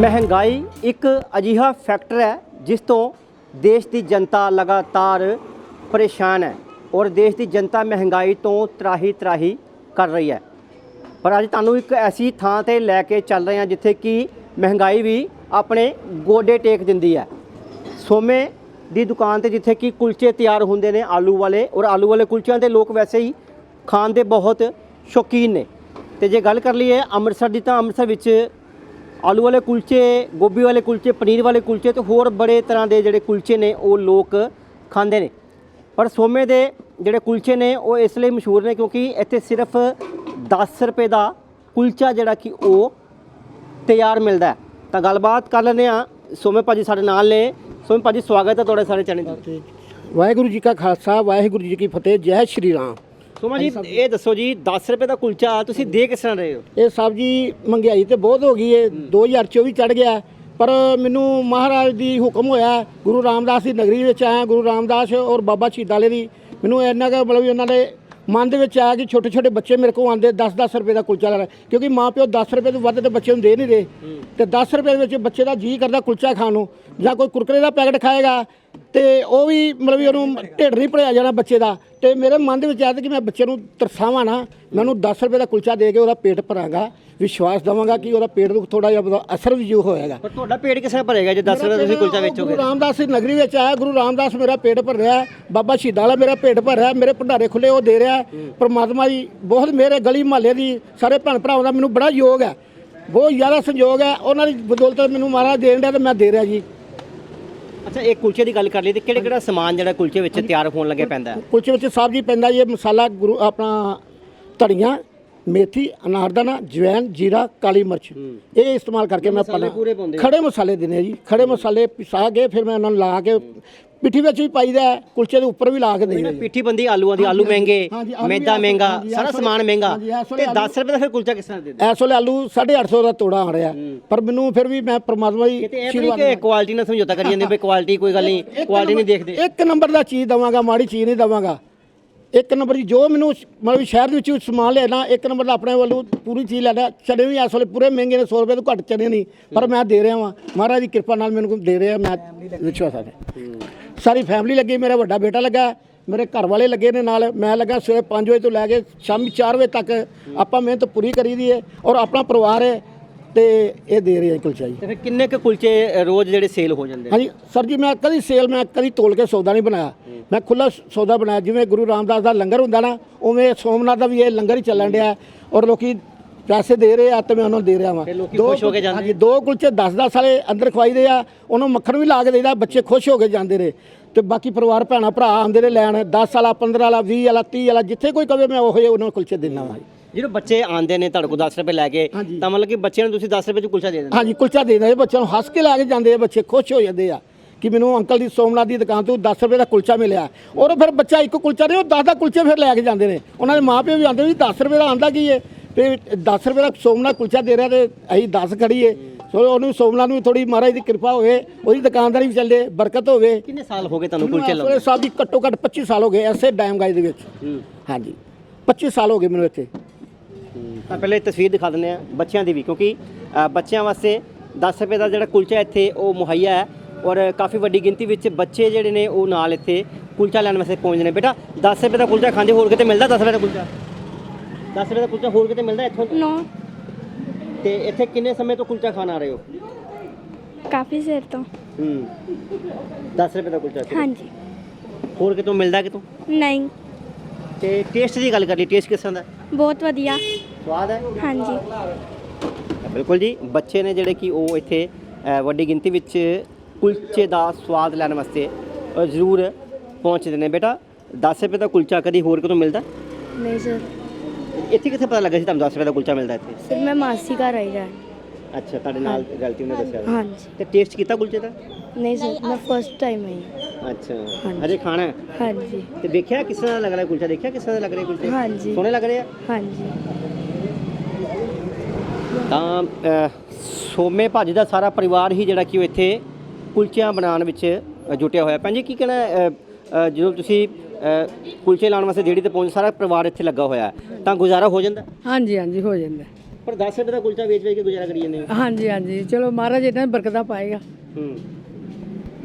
ਮਹਿੰਗਾਈ ਇੱਕ ਅਜਿਹਾ ਫੈਕਟਰ ਹੈ ਜਿਸ ਤੋਂ ਦੇਸ਼ ਦੀ ਜਨਤਾ ਲਗਾਤਾਰ ਪਰੇਸ਼ਾਨ ਹੈ ਔਰ ਦੇਸ਼ ਦੀ ਜਨਤਾ ਮਹਿੰਗਾਈ ਤੋਂ ਤਰਾਹੀ ਤਰਾਹੀ ਕਰ ਰਹੀ ਹੈ। ਪਰ ਅੱਜ ਤੁਹਾਨੂੰ ਇੱਕ ਐਸੀ ਥਾਂ ਤੇ ਲੈ ਕੇ ਚੱਲ ਰਹੇ ਹਾਂ ਜਿੱਥੇ ਕਿ ਮਹਿੰਗਾਈ ਵੀ ਆਪਣੇ ਗੋਡੇ ਟੇਕ ਦਿੰਦੀ ਹੈ। ਸੋਮੇ ਦੀ ਦੁਕਾਨ ਤੇ ਜਿੱਥੇ ਕਿ ਕੁਲਚੇ ਤਿਆਰ ਹੁੰਦੇ ਨੇ ਆਲੂ ਵਾਲੇ ਔਰ ਆਲੂ ਵਾਲੇ ਕੁਲਚਿਆਂ ਦੇ ਲੋਕ ਵੈਸੇ ਹੀ ਖਾਣ ਦੇ ਬਹੁਤ ਸ਼ੌਕੀਨ ਨੇ। ਤੇ ਜੇ ਗੱਲ ਕਰ ਲਈਏ ਅੰਮ੍ਰਿਤਸਰ ਦੀ ਤਾਂ ਅੰਮ੍ਰਿਤਸਰ ਵਿੱਚ ਆਲੂ ਵਾਲੇ ਕੁਲਚੇ, ਗੋਭੀ ਵਾਲੇ ਕੁਲਚੇ, ਪਨੀਰ ਵਾਲੇ ਕੁਲਚੇ ਤੇ ਹੋਰ ਬੜੇ ਤਰ੍ਹਾਂ ਦੇ ਜਿਹੜੇ ਕੁਲਚੇ ਨੇ ਉਹ ਲੋਕ ਖਾਂਦੇ ਨੇ। ਪਰ ਸੋਮੇ ਦੇ ਜਿਹੜੇ ਕੁਲਚੇ ਨੇ ਉਹ ਇਸ ਲਈ ਮਸ਼ਹੂਰ ਨੇ ਕਿਉਂਕਿ ਇੱਥੇ ਸਿਰਫ 10 ਰੁਪਏ ਦਾ ਕੁਲਚਾ ਜਿਹੜਾ ਕਿ ਉਹ ਤਿਆਰ ਮਿਲਦਾ ਤਾਂ ਗੱਲਬਾਤ ਕਰ ਲੈਂਦੇ ਆ ਸੋਮੇ ਭਾਜੀ ਸਾਡੇ ਨਾਲ ਨੇ। ਸੋਮੇ ਭਾਜੀ, ਸਵਾਗਤ ਹੈ ਤੁਹਾਡੇ ਸਾਰੇ ਚੈਨਲ ਤੇ। ਵਾਹਿਗੁਰੂ ਜੀ ਕਾ ਖਾਲਸਾ, ਵਾਹਿਗੁਰੂ ਜੀ ਕੀ ਫਤਿਹ। ਜੈ ਸ਼੍ਰੀ ਰਾਮ। ਸੋਮਾ ਜੀ ਇਹ ਦੱਸੋ ਜੀ 10 ਰੁਪਏ ਦਾ ਕੁਲਚਾ ਤੁਸੀਂ ਦੇ ਕਿਸ ਤਰ੍ਹਾਂ ਰਹੇ ਹੋ? ਇਹ ਸਬਜੀ ਮਹਿੰਗਾਈ ਤੇ ਬਹੁਤ ਹੋ ਗਈ ਏ। 2024 ਚੜ ਗਿਆ। ਪਰ ਮੈਨੂੰ ਮਹਾਰਾਜ ਦੀ ਹੁਕਮ ਹੋਇਆ ਗੁਰੂ ਰਾਮਦਾਸ ਦੀ ਨਗਰੀ ਵਿੱਚ ਆਇਆ ਗੁਰੂ ਰਾਮਦਾਸ ਔਰ ਬਾਬਾ ਵਾਲੇ ਦੀ। ਮੈਨੂੰ ਇੰਨਾ ਕੁ ਮਤਲਬ ਉਹਨਾਂ ਦੇ ਮਨ ਦੇ ਵਿੱਚ ਆਇਆ ਕਿ ਛੋਟੇ ਛੋਟੇ ਬੱਚੇ ਮੇਰੇ ਕੋਲ ਆਉਂਦੇ 10-10 ਰੁਪਏ ਦਾ ਕੁਲਚਾ ਲੈਣਾ ਕਿਉਂਕਿ ਮਾਂ ਪਿਓ 10 ਰੁਪਏ ਤੋਂ ਵੱਧ ਤੇ ਬੱਚੇ ਨੂੰ ਦੇ ਨਹੀਂ ਰਹੇ। ਤੇ 10 ਰੁਪਏ ਵਿੱਚ ਬੱਚੇ ਦਾ ਜੀ ਕਰਦਾ ਕੁਲਚਾ ਖਾਣ ਨੂੰ। ਜਾਂ ਕੋਈ ਕੁਰਕਰੇ ਦਾ ਪੈਕਟ ਖਾਏਗਾ ਤੇ ਉਹ ਵੀ ਮਤਲਬ ਵੀ ਉਹਨੂੰ ਢਿੱਡ ਨਹੀਂ ਭਰਿਆ ਜਾਣਾ ਬੱਚੇ ਦਾ। ਤੇ ਮੇਰੇ ਮਨ ਦੇ ਵਿੱਚ ਆਇਆ ਕਿ ਮੈਂ ਬੱਚੇ ਨੂੰ ਤਰਸਾਵਾਂ ਨਾ ਮੈਂ ਉਹਨੂੰ 10 ਰੁਪਏ ਦਾ ਕੁਲਚਾ ਦੇ ਕੇ ਉਹਦਾ ਪੇਟ ਭਰਾਂਗਾ ਵਿਸ਼ਵਾਸ ਦਵਾਂਗਾ ਕਿ ਉਹਦਾ ਪੇਟ ਨੂੰ ਥੋੜਾ ਜਿਹਾ ਅਸਰ ਵੀ ਜੋ ਹੋਏਗਾ। ਪਰ ਤੁਹਾਡਾ ਪੇਟ ਕਿਸ ਭਰੇਗਾ ਜੇ 10 ਰੁਪਏ ਦਾ ਤੁਸੀਂ ਕੁਲਚਾ ਵੇਚੋਗੇ? ਗੁਰੂ ਰਾਮਦਾਸ ਦੀ ਨਗਰੀ ਵਿੱਚ ਆਇਆ ਗੁਰੂ ਰਾਮਦਾਸ ਮੇਰਾ ਪੇਟ ਭਰ ਰਿਹਾ। ਬਾਬਾ ਸ਼ਹੀਦਾਂ ਵਾਲਾ ਮੇਰਾ ਪੇਟ ਭਰ ਰਿਹਾ ਮੇਰੇ ਭੰਡਾਰੇ ਖੁੱਲੇ ਉਹ ਦੇ ਰਿਹਾ ਹੈ। ਪ੍ਰਮਾਤਮਾ ਜੀ ਬਹੁਤ ਮੇਰੇ ਗਲੀ ਮਹੱਲੇ ਦੀ ਸਾਰੇ ਭੈਣ ਭਰਾਵਾਂ ਦਾ ਮੈਨੂੰ ਬੜਾ ਯੋਗ ਹੈ। ਬਹੁਤ ਜ਼ਿਆਦਾ ਸੰਯੋਗ ਹੈ ਉਹਨਾਂ ਦੀ ਬਦੌਲਤ ਮੈਨੂੰ ਮਹਾਰਾਜ ਦੇਣ ਡਿਆ ਤੇ ਮੈਂ ਦੇ ਰਿਹਾ ਜੀ। ਅੱਛਾ ਇਹ ਕੁਲਚੇ ਦੀ ਗੱਲ ਕਰ ਲਈ ਤੇ ਕਿਹੜੇ ਕਿਹੜਾ ਸਮਾਨ ਜਿਹੜਾ ਕੁਲਚੇ ਵਿੱਚ ਤਿਆਰ ਹੋਣ ਲੱਗੇ ਪੈਂਦਾ ਹੈ? ਕੁਲਚੇ ਵਿੱਚ ਸਬਜ਼ੀ ਪੈਂਦਾ ਜੀ ਇਹ ਮਸਾਲਾ ਗੁਰੂ ਆਪਣਾ ਧਨੀਆ ਮੇਥੀ ਅਨਾਰਦਾਨਾ ਜਵੈਨ ਜੀਰਾ ਕਾਲੀ ਮਿਰਚ। ਇਹ ਇਸਤੇਮਾਲ ਕਰਕੇ ਮੈਂ ਮਸਾਲੇ ਪੂਰੇ ਪਾਉਂਦੇ ਹੋ? ਖੜੇ ਮਸਾਲੇ ਦਿੰਦੇ ਜੀ। ਖੜੇ ਮਸਾਲੇ ਪਿਸਾ ਕੇ ਫਿਰ ਮੈਂ ਉਹਨਾਂ ਨੂੰ ਲਾ ਕੇ ਪਿੱਠੀ ਵਿੱਚ ਵੀ ਪਾਈਦਾ ਹੈ, ਕੁਲਚੇ ਦੇ ਉੱਪਰ ਵੀ ਲਾ ਕੇ ਦੇਈਦਾ ਜੀ। ਪਿੱਠੀ ਬੰਦੀ ਆਲੂਆਂ ਦੀ ਆਲੂ ਮਹਿੰਗੇ ਹਾਂਜੀ, ਆਲੂ ਵੀ ਮੈਦਾ ਮਹਿੰਗਾ ਹਾਂਜੀ, ਇਸ ਸਾਰਾ ਵੇਲੇ- ਸਮਾਨ ਮਹਿੰਗਾ। ਹਾਂਜੀ, ਇਸ ਤੇ ਵੇਲੇ 10 ਰੁਪਏ ਦਾ ਫਿਰ ਕੁਲਚਾ ਕਿਸ ਤਰ੍ਹਾਂ ਦੇ ਦੇ ਇਸ ਵੇਲੇ ਆਲੂ 850 ਦਾ ਤੋੜਾ ਆ ਰਿਹਾ। ਪਰ ਮੈਨੂੰ ਫਿਰ ਵੀ ਮੈਂ ਪ੍ਰਮਾਤਮਾ ਦੀ ਕਿਤੇ ਇਹ ਕਿ ਕੁਆਲਿਟੀ ਨਾਲ ਸਮਝੌਤਾ ਕਰੀ ਜਾਂਦੇ ਵੀ ਕੁਆਲਿਟੀ ਕੋਈ ਗੱਲ ਨਹੀਂ ਕੁਆਲਿਟੀ ਨਹੀਂ ਦੇਖਦੇ। ਇੱਕ ਨੰਬਰ ਦਾ ਚੀਜ਼ ਦਵਾਂਗਾ ਮਾੜੀ ਚੀਜ਼ ਨਹੀਂ ਦਵਾਂਗਾ। ਇੱਕ ਨੰਬਰ ਦੀ ਜੋ ਮੈਨੂੰ ਮਤਲਬ ਸ਼ਹਿਰ ਦੇ ਵਿੱਚ ਸਮਾਨ ਲੈਣਾ ਇੱਕ ਨੰਬਰ ਦਾ ਆਪਣੇ ਵੱਲੋਂ ਪੂਰੀ ਚੀਜ਼ ਲੈਣਾ ਚਨੇ ਵੀ ਇਸ ਵੇਲੇ ਪੂਰੇ ਮਹਿੰਗੇ ਨੇ 100 ਰੁਪਏ ਤੋਂ ਘੱਟ ਚਨੇ ਨਹੀਂ ਪਰ ਮੈਂ ਦੇ ਰਿਹਾ ਵਾਂ। ਮਹਾਰਾਜ ਦੀ ਕਿਰਪਾ ਨਾਲ ਮੈਨੂੰ ਦੇ ਰਿਹਾ ਮੈਂ ਵਿਸ਼ਵਾਸ ਹੈ ਸਾਰੀ ਫੈਮਿਲੀ ਲੱਗੀ ਮੇਰਾ ਵੱਡਾ ਬੇਟਾ ਲੱਗਾ ਮੇਰੇ ਘਰ ਵਾਲੇ ਲੱਗੇ ਨੇ ਨਾਲ। ਮੈਂ ਲੱਗਾ ਸਵੇਰੇ 5 ਵਜੇ ਤੋਂ ਲੈ ਕੇ ਸ਼ਾਮੀ 4 ਵਜੇ ਤੱਕ। ਆਪਾਂ ਮਿਹਨਤ ਪੂਰੀ ਕਰੀ ਦੀ ਹੈ ਔਰ ਆਪਣਾ ਪਰਿਵਾਰ ਹੈ ਤੇ ਇਹ ਦੇ ਰਿਹਾ ਕੁਲਚਾ ਜੀ। ਤੇ ਫਿਰ ਕਿੰਨੇ ਕੁ ਕੁਲਚੇ ਅ, ਰੋਜ਼ ਜਿਹੜੇ ਸੇਲ ਹੋ ਜਾਂਦੇ ਹਾਂਜੀ ਸਰ ਜੀ ਮੈਂ ਕਦੀ ਸੇਲ ਮੈਂ ਕਦੀ ਤੋਲ ਕੇ ਸੌਦਾ ਨਹੀਂ ਬਣਾਇਆ। ਮੈਂ ਖੁੱਲਾ ਸੌਦਾ ਬਣਾਇਆ। ਜਿਵੇਂ ਗੁਰੂ ਰਾਮਦਾਸ ਦਾ ਲੰਗਰ ਹੁੰਦਾ ਨਾ ਉਵੇਂ ਸੋਮਨਾਥ ਦਾ ਵੀ ਇਹ ਲੰਗਰ ਹੀ ਚੱਲਣ ਡਿਆ। ਔਰ ਲੋਕੀ ਪੈਸੇ ਦੇ ਰਹੇ ਆ ਤੇ ਮੈਂ ਉਹਨਾਂ ਨੂੰ ਦੇ ਰਿਹਾ ਵਾਂ। ਦੋ ਖੁਸ਼ ਹੋ ਕੇ ਜਾਂਦੇ? ਹਾਂਜੀ ਦੋ ਕੁਲਚੇ 10 10 ਵਾਲੇ ਅੰਦਰ ਖਵਾਈਦੇ ਆ। ਉਹਨੂੰ ਮੱਖਣ ਵੀ ਲਾ ਕੇ ਦੇਈਦਾ ਬੱਚੇ ਖੁਸ਼ ਹੋ ਕੇ ਜਾਂਦੇ ਨੇ। ਤੇ ਬਾਕੀ ਪਰਿਵਾਰ ਭੈਣਾ ਭਰਾ ਆਉਂਦੇ ਨੇ ਲੈਣ। 10 ਵਾਲਾ 15 ਵਾਲਾ 20 ਵਾਲਾ 30 ਵਾਲਾ ਜਿੱਥੇ ਕੋਈ ਕਵੇ ਮੈਂ ਉਹ ਜਿਹੇ ਉਹਨਾਂ ਨੂੰ ਕੁਲਚੇ ਦਿੰਦਾ ਵਾਂ। ਜਦੋਂ ਬੱਚੇ ਆਉਂਦੇ ਨੇ ਤੁਹਾਡੇ ਕੋਲ 10 ਰੁਪਏ ਲੈ ਕੇ। ਤਾਂ ਮਤਲਬ ਕਿ ਬੱਚਿਆਂ ਨੂੰ ਤੁਸੀਂ 10 ਰੁਪਏ ਚ ਕੁਲਚਾ ਦੇ ਦਿੰਦੇ ਹਾਂਜੀ ਕੁਲਚਾ ਦੇ ਦਿੰਦੇ ਬੱਚਿਆਂ ਨੂੰ ਹੱਸ ਕੇ ਲੈ ਕੇ ਜਾਂਦੇ ਆ ਬੱਚੇ ਖੁਸ਼ ਹੋ ਜਾਂਦੇ ਆ। ਕਿ ਮੈਨੂੰ ਅੰਕਲ ਦੀ ਸੋਮਨਾਥ ਦੀ ਦੁਕਾਨ ਤੋਂ 10 ਰੁਪਏ ਦਾ ਕੁਲਚਾ ਮਿਲਿਆ। ਔਰ ਫਿਰ ਬੱਚਾ ਇੱਕ ਕੁਲਚਾ ਨਹੀਂ ਉਹ 10 ਦਾ ਕੁਲਚੇ ਫਿਰ ਲੈ ਕੇ ਜਾਂਦੇ ਨੇ। ਉਹਨਾਂ ਦੇ ਮਾਪਿਓ ਵੀ ਆਉਂਦੇ ਵੀ 10 ਰੁਪਏ ਦਾ ਆਂਦਾ ਕੀ ਹੈ ਤੇ 10 ਰੁਪਏ ਦਾ ਸੋਮਨਾਥ ਕੁਲਚਾ ਦੇ ਰਿਹਾ ਤੇ ਅਸੀਂ 10 ਖੜੀਏ ਸੋ ਉਹਨੂੰ ਸੋਮਨਾਥ ਨੂੰ ਥੋੜੀ ਮਹਾਰਾਜ ਦੀ ਕਿਰਪਾ ਹੋਵੇ ਉਹਦੀ ਦੁਕਾਨਦਾਰੀ ਵੀ ਚੱਲੇ ਬਰਕਤ ਹੋਵੇ। ਕਿੰਨੇ ਸਾਲ ਹੋ ਗਏ ਤੁਹਾਨੂੰ ਕੁਲਚੇ ਲਾਉਂਦੇ? ਸਾਹਿਬ ਦੀ ਘੱਟੋ ਘੱਟ 25 ਸਾਲ ਹੋ ਗਏ ਐਸੇ ਡਾਇਮ ਗਾਈ ਦੇ ਵਿੱਚ। ਹਾਂਜੀ 25 ਸਾਲ ਹੋ ਗਏ ਮੈਨੂੰ ਇੱਥੇ। ਤਾਂ ਪਹਿਲੇ ਤਸਵੀਰ ਦਿਖਾ ਦਿੰਦੇ ਆ ਬੱਚਿਆਂ ਦੀ ਵੀ ਕਿਉਂਕਿ ਬੱਚਿਆਂ ਵਾਸਤੇ 10 ਰੁਪਏ ਦਾ ਜਿਹੜਾ ਕੁਲਚਾ ਇੱਥੇ ਉਹ ਮੁਹੱਈਆ ਹੈ ਔਰ ਕਾਫੀ ਵੱਡੀ ਗਿਣਤੀ ਵਿੱਚ ਬੱਚੇ ਜਿਹੜੇ ਨੇ ਉਹ ਨਾਲ ਇੱਥੇ ਕੁਲਚਾ ਲੈਣ ਵਾਸਤੇ ਪਹੁੰਚਦੇ ਨੇ। ਬੇਟਾ 10 ਰੁਪਏ ਦਾ ਕੁਲਚਾ ਖਾਂਦੇ ਹੋਰ ਕਿਤੇ ਮਿਲਦਾ? 10 ਰੁਪਏ ਦਾ ਕੁਲਚਾ? 10 ਰੁਪਏ ਦਾ ਕੁਲਚਾ ਹੋਰ ਕਿਤੇ ਮਿਲਦਾ ਇੱਥੋਂ? ਨੋ ਤੇ ਇੱਥੇ ਕਿੰਨੇ ਸਮੇਂ ਤੋਂ ਕੁਲਚਾ ਖਾਣ ਆ ਰਹੇ ਹੋ? ਕਾਫੀ ਸਿਰ ਤੋਂ। ਹੂੰ। 10 ਰੁਪਏ ਦਾ ਕੁਲਚਾ ਸਿਰਫ। ਹਾਂਜੀ। ਹੋਰ ਕਿਤੋਂ ਮਿਲਦਾ ਕਿਤੋਂ? ਨਹੀਂ। ਤੇ ਟੇਸਟ ਦੀ ਗੱਲ ਕਰੀਏ ਟੇਸਟ ਕਿਸ ਤਰ੍ਹਾਂ ਦਾ? ਬਹੁਤ ਵਧੀਆ। ਸਵਾਦ ਹੈ? ਹਾਂਜੀ। ਬਿਲਕੁਲ ਜੀ। ਬੱਚੇ ਨੇ ਜਿਹੜੇ ਕਿ ਉਹ ਇੱਥੇ ਅ, ਵੱਡੀ ਗਿਣਤੀ ਵਿੱਚ ਕੁਲਚੇ ਦਾ ਸਵਾਦ ਲੈਣ ਵਾਸਤੇ ਜ਼ਰੂਰ ਪਹੁੰਚਦੇ ਨੇ। ਬੇਟਾ 10 ਰੁਪਏ ਦਾ ਕੁਲਚਾ ਕਦੀ ਹੋਰ ਕਿਤੋਂ ਮਿਲਦਾ? ਨਹੀਂ ਸਰ। ਇੱਥੇ ਕਿੱਥੇ ਪਤਾ ਲੱਗਾ ਸੀ ਤੁਹਾਨੂੰ 10 ਰੁਪਏ ਦਾ ਕੁਲਚਾ ਮਿਲਦਾ ਇੱਥੇ? ਸਰ ਮੈਂ ਮਾਸੀ ਘਰ ਆਈ ਜਾ ਅੱਛਾ ਤੁਹਾਡੇ ਨਾਲ ਗਲਤੀ ਉਹਨੇ ਦੱਸਿਆ। ਹਾਂਜੀ। ਤੇ ਟੇਸਟ ਕੀਤਾ ਕੁਲਚੇ ਦਾ? ਨਹੀਂ ਸਰ ਮੈਂ ਫਸਟ ਟਾਈਮ ਆਈ। ਅੱਛਾ ਹਾਂਜੀ। ਅਜੇ ਖਾਣਾ ਹੈ? ਹਾਂਜੀ। ਤੇ ਦੇਖਿਆ ਕਿਸ ਤਰ੍ਹਾਂ ਦਾ ਲੱਗ ਰਿਹਾ ਕੁਲਚਾ? ਦੇਖਿਆ ਕਿਸ ਤਰ੍ਹਾਂ ਦਾ ਲੱਗ ਰਿਹਾ ਕੁਲਚੇ? ਹਾਂਜੀ। ਸੋਹਣੇ ਲੱਗ ਰਹੇ ਆ? ਹਾਂਜੀ। ਤਾਂ ਸੋਮੇ ਭਾਜੀ ਦਾ ਸਾਰਾ ਪਰਿਵਾਰ ਹੀ ਜਿਹੜਾ ਕਿ ਉਹ ਇੱਥੇ ਕੁਲਚਿਆਂ ਬਣਾਉਣ ਵਿੱਚ ਜੁਟਿਆ ਹੋਇਆ। ਭੈਣ ਜੀ ਕੀ ਕਹਿਣਾ ਜਦੋਂ ਤੁਸੀਂ ਕੁਲਚੇ ਲਾਉਣ ਵਾਸਤੇ ਰੇਹੜੀ ਤੇ ਪਹੁੰਚ ਸਾਰਾ ਪਰਿਵਾਰ ਇੱਥੇ ਲੱਗਾ ਹੋਇਆ ਤਾਂ ਗੁਜ਼ਾਰਾ ਹੋ ਜਾਂਦਾ? ਹਾਂਜੀ ਹਾਂਜੀ ਹੋ ਜਾਂਦਾ। ਪਰ ਪਰ 10 ਰੁਪਏ ਦਾ ਕੁਲਚਾ ਵੇਚ ਵੇਚ ਕੇ ਗੁਜ਼ਾਰਾ ਕਰੀ ਜਾਂਦੇ ਹੋ? ਹਾਂਜੀ ਹਾਂਜੀ। ਚਲੋ ਮਹਾਰਾਜ ਇਹਨਾਂ ਬਰਕਤਾਂ ਪਾਏਗਾ। ਹੂੰ।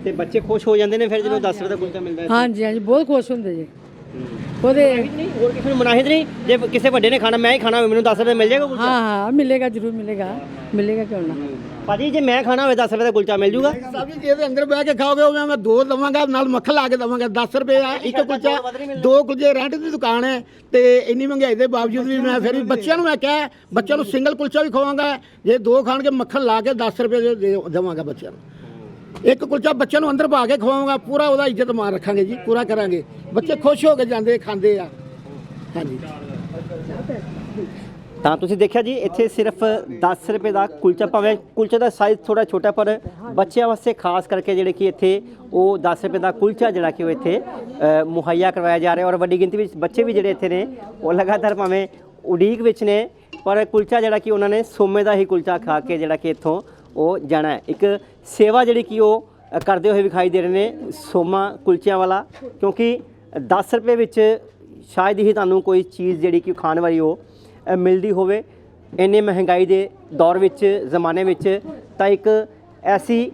ਤੇ ਬੱਚੇ ਖੁਸ਼ ਹੋ ਜਾਂਦੇ ਨੇ ਫਿਰ ਜਦੋਂ 10 ਰੁਪਏ ਦਾ ਕੁਲਚਾ ਮਿਲਦਾ ਹੈ ਹਾਂਜੀ ਹਾਂਜੀ ਬਹੁਤ ਖੁਸ਼ ਹੁੰਦੇ ਜੀ। ਹੂੰ। ਉਹਦੇ ਨਹੀਂ ਹੋਰ ਕਿਸੇ ਨੂੰ ਮਨਾਹਿਦ ਨਹੀਂ। ਜੇ ਕਿਸੇ ਵੱਡੇ ਨੇ ਖਾਣਾ ਮੈਂ ਹੀ ਖਾਣਾ ਹੋਵੇ ਮੈਨੂੰ 10 ਰੁਪਏ ਮਿਲ ਜਾਏਗਾ ਕੁਲਚਾ? ਹਾਂ ਹਾਂ ਮਿਲੇਗਾ ਜ਼ਰੂਰ ਮਿਲੇਗਾ। ਮਿਲੇਗਾ ਕਿਉਂ ਨਾ? ਭਾਜੀ ਜੇ ਮੈਂ ਖਾਣਾ ਹੋਵੇ 10 ਰੁਪਏ ਦਾ ਕੁਲਚਾ ਮਿਲ ਜੂਗਾ ਸਾਹਿਬ ਜੀ ਜੇ ਇਹਦੇ ਅੰਦਰ ਬਹਿ ਕੇ ਖਾਓਗੇ ਉਹ ਮੈਂ ਦੋ ਦਵਾਂਗਾ ਨਾਲ ਮੱਖਣ ਲਾ ਕੇ ਦਵਾਂਗਾ 10 ਰੁਪਏ ਆ ਇੱਕ ਕੁਲਚਾ ਦੋ ਕੁਲਚੇ ਰੈਂਟ ਦੀ ਦੁਕਾਨ ਹੈ ਤੇ ਇੰਨੀ ਮਹਿੰਗਾਈ ਦੇ ਬਾਵਜੂਦ ਵੀ ਮੈਂ ਫਿਰ ਵੀ ਬੱਚਿਆਂ ਨੂੰ ਮੈਂ ਕਿਹਾ ਬੱਚਿਆਂ ਨੂੰ ਸਿੰਗਲ ਕੁਲਚਾ ਵੀ ਖਵਾਵਾਂਗਾ ਜੇ ਦੋ ਖਾਣਗੇ ਮੱਖਣ ਲਾ ਕੇ 10 ਰੁਪਏ ਦੇ ਦੇਵਾਂਗਾ ਬੱਚਿਆਂ ਨੂੰ। ਇੱਕ ਕੁਲਚਾ ਬੱਚਿਆਂ ਨੂੰ ਅੰਦਰ ਪਾ ਕੇ ਖਵਾਵਾਂਗਾ ਪੂਰਾ ਉਹਦਾ ਇੱਜ਼ਤ ਮਾਨ ਰੱਖਾਂਗੇ ਜੀ, ਪੂਰਾ ਕਰਾਂਗੇ। ਬੱਚੇ ਖੁਸ਼ ਹੋ ਕੇ ਜਾਂਦੇ, ਖਾਂਦੇ ਆ। ਹਾਂਜੀ। ਤਾਂ ਤੁਸੀਂ ਦੇਖਿਆ ਜੀ, ਇੱਥੇ ਸਿਰਫ 10 ਰੁਪਏ ਦਾ ਕੁਲਚਾ ਭਾਵੇਂ ਕੁਲਚੇ ਦਾ ਸਾਈਜ਼ ਥੋੜਾ ਛੋਟਾ, ਪਰ ਬੱਚਿਆਂ ਵਾਸਤੇ ਖਾਸ ਕਰਕੇ ਜਿਹੜੇ ਕਿ ਇੱਥੇ ਉਹ 10 ਰੁਪਏ ਦਾ ਕੁਲਚਾ ਜਿਹੜਾ ਕਿ ਉਹ ਇੱਥੇ ਮੁਹੱਈਆ ਕਰਵਾਇਆ ਜਾ ਰਿਹਾ। ਔਰ ਵੱਡੀ ਗਿਣਤੀ ਵਿੱਚ ਬੱਚੇ ਵੀ ਜਿਹੜੇ ਇੱਥੇ ਨੇ, ਉਹ ਲਗਾਤਾਰ ਭਾਵੇਂ ਉਡੀਕ ਵਿੱਚ ਨੇ, ਪਰ ਕੁਲਚਾ ਜਿਹੜਾ ਕਿ ਉਹਨਾਂ ਨੇ ਸੋਮੇ ਦਾ ਹੀ ਕੁਲਚਾ ਖਾ ਕੇ ਜਿਹੜਾ ਕਿ ਇੱਥੋਂ ਉਹ ਜਾਣਾ ਹੈ। ਇੱਕ ਸੇਵਾ ਜਿਹੜੀ ਕਿ ਉਹ ਕਰਦੇ ਹੋਏ ਵਿਖਾਈ ਦੇ ਰਹੇ ਨੇ ਸੋਮਾ ਕੁਲਚਿਆਂ ਵਾਲਾ, ਕਿਉਂਕਿ 10 ਰੁਪਏ ਵਿੱਚ ਸ਼ਾਇਦ ਹੀ ਤੁਹਾਨੂੰ ਕੋਈ ਚੀਜ਼ ਜਿਹੜੀ ਕਿ ਖਾਣ ਵਾਲੀ ਉਹ ਮਿਲਦੀ ਹੋਵੇ। ਇੰਨੇ ਮਹਿੰਗਾਈ ਦੇ ਦੌਰ ਵਿੱਚ, ਜ਼ਮਾਨੇ ਵਿੱਚ, ਤਾਂ ਇੱਕ ਐਸੀ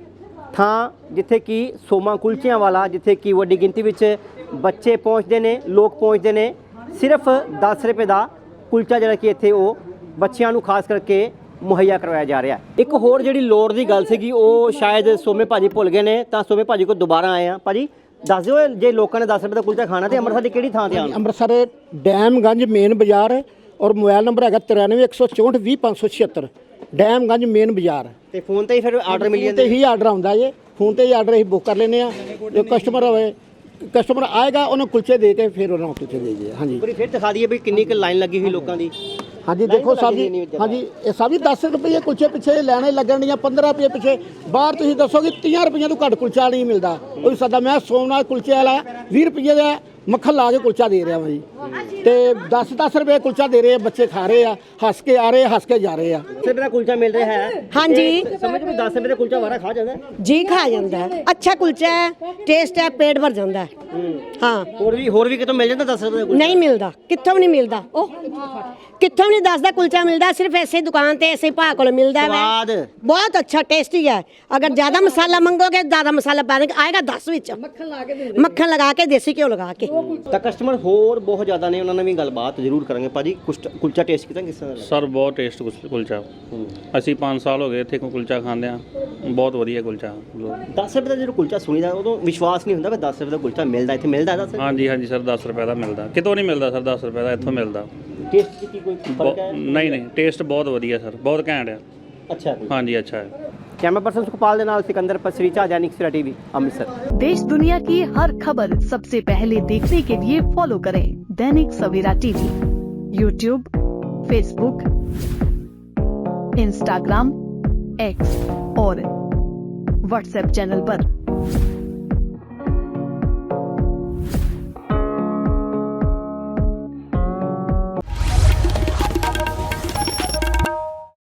ਥਾਂ ਜਿੱਥੇ ਕਿ ਸੋਮਾ ਕੁਲਚਿਆਂ ਵਾਲਾ, ਜਿੱਥੇ ਕਿ ਵੱਡੀ ਗਿਣਤੀ ਵਿੱਚ ਬੱਚੇ ਪਹੁੰਚਦੇ ਨੇ, ਲੋਕ ਪਹੁੰਚਦੇ ਨੇ, ਸਿਰਫ 10 ਰੁਪਏ ਦਾ ਕੁਲਚਾ ਜਿਹੜਾ ਕਿ ਇੱਥੇ ਉਹ ਬੱਚਿਆਂ ਨੂੰ ਖਾਸ ਕਰਕੇ ਮੁਹੱਈਆ ਕਰਵਾਇਆ ਜਾ ਰਿਹਾ। ਇੱਕ ਹੋਰ ਜਿਹੜੀ ਲੋੜ ਦੀ ਗੱਲ ਸੀਗੀ ਉਹ ਸ਼ਾਇਦ ਸੋਮੇ ਭਾਜੀ ਭੁੱਲ ਗਏ ਨੇ ਤਾਂ ਸੋਮੇ ਭਾਜੀ ਕੋਲ ਦੁਬਾਰਾ ਆਏ ਆ ਭਾਜੀ ਦੱਸ ਦਿਓ ਜੇ ਲੋਕਾਂ ਨੇ 10 ਰੁਪਏ ਦਾ ਕੁਲਚਾ ਖਾਣਾ ਤੇ ਅੰਮ੍ਰਿਤਸਰ ਦੀ ਕਿਹੜੀ ਥਾਂ ਤੇ ਆਉਣਾ? ਅੰਮ੍ਰਿਤਸਰ ਡੈਮਗੰਜ ਮੇਨ ਬਾਜ਼ਾਰ ਔਰ ਮੋਬਾਈਲ ਨੰਬਰ ਹੈਗਾ 9314420576 ਡੈਮਗੰਜ ਮੇਨ ਬਾਜ਼ਾਰ। ਤੇ ਫੋਨ ਤੇ ਹੀ ਫਿਰ ਆਰਡਰ ਮਿਲ ਜਾਂਦੇ ਤੇ ਹੀ ਆਰਡਰ ਆਉਂਦਾ ਜੇ। ਫੋਨ ਤੇ ਹੀ ਆਰਡਰ ਅਸੀਂ ਬੁੱਕ ਕਰ ਲੈਨੇ ਆ ਜੋ ਕਸਟਮਰ ਹੋਵੇ ਕਸਟਮਰ ਆਏਗਾ ਉਹਨੂੰ ਕੁਲਚੇ ਦੇ ਕੇ ਫਿਰ ਉਹਨਾਂ ਨੂੰ ਕੁਲਚੇ ਦੇ ਦੇ ਹਾਂਜੀ। ਪੂਰੀ ਫਿਰ ਦਿਖਾ ਦਈਏ ਵੀ ਕਿੰਨੀ ਕੁ ਲਾਈਨ ਲੱਗੀ ਹੋਈ ਲੋਕਾਂ ਦੀ। ਹਾਂਜੀ ਦੇਖੋ ਸਾਹਿਬ ਜੀ ਹਾਂਜੀ ਇਹ ਸਭ 10 ਰੁਪਏ ਕੁਲਚੇ ਪਿੱਛੇ ਲੈਣੇ ਲੱਗਣੀਆਂ 15 ਰੁਪਏ ਪਿੱਛੇ। ਬਾਹਰ ਤੁਸੀਂ ਦੱਸੋ ਕਿ 30 ਰੁਪਈਆਂ ਤੋਂ ਘੱਟ ਕੁਲਚਾ ਨਹੀਂ ਮਿਲਦਾ। ਉਹ ਸਦਾ ਮੈਂ ਸੋਮਨਾਥ ਕੁਲਚੇ ਵਾਲਾ 20 ਰੁਪਏ ਦਾ ਮੱਖਣ ਲਾ ਕੇ ਕੁਲਚਾ ਦੇ ਰਿਹਾ ਵਾਂ ਜੀ ਤੇ 10 10 ਰੁਪਏ ਕੁਲਚਾ ਦੇ ਰਹੇ ਆ ਬੱਚੇ ਖਾ ਰਹੇ ਆ ਹੱਸ ਕੇ ਆ ਰਹੇ ਹੱਸ ਕੇ ਜਾ ਰਹੇ ਆ। 10 ਰੁਪਏ ਦਾ ਕੁਲਚਾ ਮਿਲ ਰਿਹਾ ਹੈ। ਹਾਂਜੀ। ਸਮਝ ਵੀ 10 ਰੁਪਏ ਦਾ ਕੁਲਚਾ ਵਾਰਾ ਖਾ ਜਾਂਦਾ? ਜੀ ਖਾ ਜਾਂਦਾ ਹੈ। ਅੱਛਾ ਕੁਲਚਾ ਹੈ ਟੇਸਟ ਹੈ ਪੇਟ ਭਰ ਜਾਂਦਾ ਹੈ। ਹਾਂ। ਹੋਰ ਵੀ ਹੋਰ ਵੀ ਕਿਤੋਂ ਮਿਲ ਜਾਂਦਾ 10 ਰੁਪਏ ਦਾ ਕੁਲਚਾ? ਨਹੀਂ ਮਿਲਦਾ। ਕਿੱਥੋਂ ਵੀ ਨਹੀਂ ਮਿਲਦਾ। ਉਹ ਕਿੱਥੋਂ ਵੀ ਨਹੀਂ ਦੱਸਦਾ ਕੁਲਚਾ ਮਿਲਦਾ ਸਿਰਫ ਐਸੇ ਦੁਕਾਨ ਤੇ ਐਸੇ ਭਾਅ ਕੋਲ ਮਿਲਦਾ ਸਵਾਦ। ਹੈ ਬਹੁਤ ਅੱਛਾ ਟੇਸਟੀ ਹੈ। ਅਗਰ ਜ਼ਿਆਦਾ ਮਸਾਲਾ ਮੰਗੋਗੇ ਜ਼ਿਆਦਾ ਮਸਾਲਾ ਪਾ ਦੇਂਗੇ ਆਏਗਾ 10 ਵਿੱਚ। ਮੱਖਣ ਲਾ ਕੇ ਮੱਖਣ ਲਗਾ ਕੇ ਦੇਸੀ ਘਿਓ ਲਗਾ ਕੇ। ਤਾਂ ਕਸਟਮਰ ਹੋਰ ਬਹੁਤ ਜ਼ਿਆਦਾ ਨੇ ਉਹਨਾਂ ਨਾਲ ਵੀ ਗੱਲਬਾਤ ਜ਼ਰੂਰ ਕਰਾਂਗੇ। ਭਾਜੀ ਕੁਲਚਾ ਟੇਸਟ ਕੀਤਾ ਕਿਸ ਤਰ੍ਹਾਂ ਦਾ ਸਰ ਬਹੁਤ ਟੇਸਟ ਕੁਲ- ਕੁਲਚਾ। ਅਸੀਂ 5 ਸਾਲ ਹੋ ਗਏ ਇੱਥੇ ਕੁਲਚਾ ਖਾਂਦੇ ਆ ਬਹੁਤ ਵਧੀਆ ਕੁਲਚਾ। 10 ਰੁਪਏ ਦਾ ਜਦੋਂ ਕੁਲਚਾ ਸੁਣੀਦਾ ਉਦੋਂ ਵਿਸ਼ਵਾਸ ਨਹੀਂ ਹੁੰਦਾ ਵੀ 10 ਰੁਪਏ ਦਾ ਕੁਲਚਾ ਮਿਲਦਾ ਇੱਥੇ ਮਿਲਦਾ 10 ਰੁਪਏ? ਹਾਂਜੀ ਹਾਂਜੀ ਸਰ 10 ਰੁਪਏ ਦਾ ਮਿਲਦਾ। ਕਿਤੋਂ ਨਹੀਂ ਮਿਲਦਾ ਸਰ 10 ਰੁਪਏ ਦਾ ਇੱਥੋਂ ਮਿਲਦਾ। ਟੇਸਟ ਦੀ ਕੀ ਕੋਈ ਫ਼ਰਕ ਬਹੁ- ਹੈ ਨਹੀਂ ਨਹੀਂ ਟੇਸਟ ਬਹੁਤ ਵਧੀਆ ਸਰ ਬਹੁਤ ਘੈਂਟ ਆ। ਅੱਛਾ। ਹਾਂਜੀ ਅੱਛਾ। ਹੈ कैमरा पर्सन सुखपाल के नाल, सिकंदर दैनिक सिरा टीवी, अमृतसर। देश दुनिया की हर खबर सबसे पहले देखने के लिए फॉलो करें Dainik Savera TV YouTube Facebook Instagram X और व्हाट्सएप चैनल आरोप